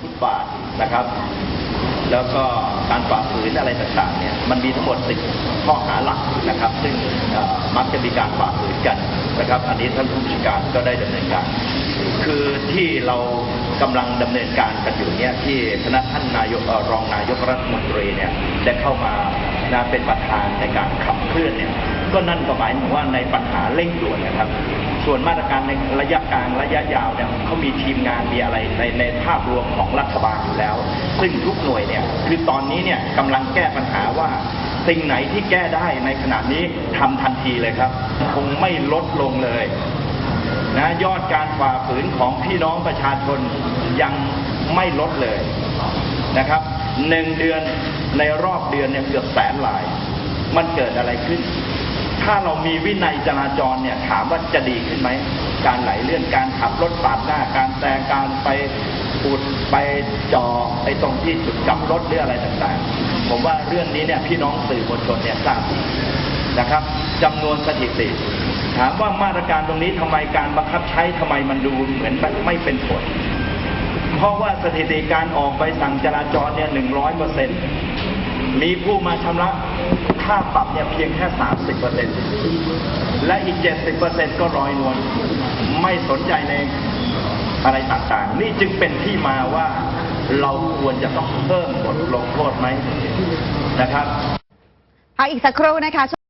ฟุตบาทนะครับ แล้วก็การฝ่าฝืนอะไรต่างๆเนี่ยมันมีทั้งหมดสิบข้อหาหลักนะครับ ซึ่งมักจะมีการฝ่าฝืนกันนะครับ อันนี้ท่านผู้บัญชาการก็ได้ดำเนินการ คือที่เรากำลังดำเนินการกันอยู่เนี่ยที่คณะท่านนายกรองนายกรัฐมนตรีเนี่ยได้เข้ามานะเป็นประธานในการขับเคลื่อนเนี่ย ก็นั่นก็หมายถึงว่าในปัญหาเร่งด่วนนะครับ ส่วนมาตรการในระยะกลางระยะยาวเนี่ยเขามีทีมงานมีอะไรในในภาพรวมของรัฐบาลอยู่แล้ว ซึ่งทุกหน่วยเนี่ยคือตอนนี้เนี่ยกำลังแก้ปัญหาว่าสิ่งไหนที่แก้ได้ในขณะนี้ทำทันทีเลยครับ คงไม่ลดลงเลยนะยอดการฝ่าฝืนของพี่น้องประชาชนยังไม่ลดเลยนะครับหนึ่งเดือนในรอบเดือนเนี่ยเกือบแสนลาย มันเกิดอะไรขึ้น ถ้าเรามีวินัยจราจรเนี่ยถามว่าจะดีขึ้นไหม การไหลเลื่อนการขับรถปาดหน้าการแซงการไปอุดไปจอไอ้ตรงที่จุดกลับรถหรืออะไรต่างๆ ผมว่าเรื่องนี้เนี่ยพี่น้องสื่อมวลชนเนี่ยทราบดีนะครับจำนวนสถิติ ถามว่ามาตรการตรงนี้ทำไมการบังคับใช้ทำไมมันดูเหมือนมันไม่เป็นผล เพราะว่าสถิติการออกใบสั่งจราจรเนี่ยหนึ่งร้อยเปอร์เซ็นต์มีผู้มาชำระ ค่าปรับเนี่ยเพียงแค่สามสิบเปอร์เซ็นต์และอีกเจ็ดสิบเปอร์เซ็นต์ก็ลอยนวลไม่สนใจในอะไรต่างๆ นี่จึงเป็นที่มาว่าเราควรจะต้องเพิ่มบทลงโทษไหมนะครับพักอีกสักครู่นะคะ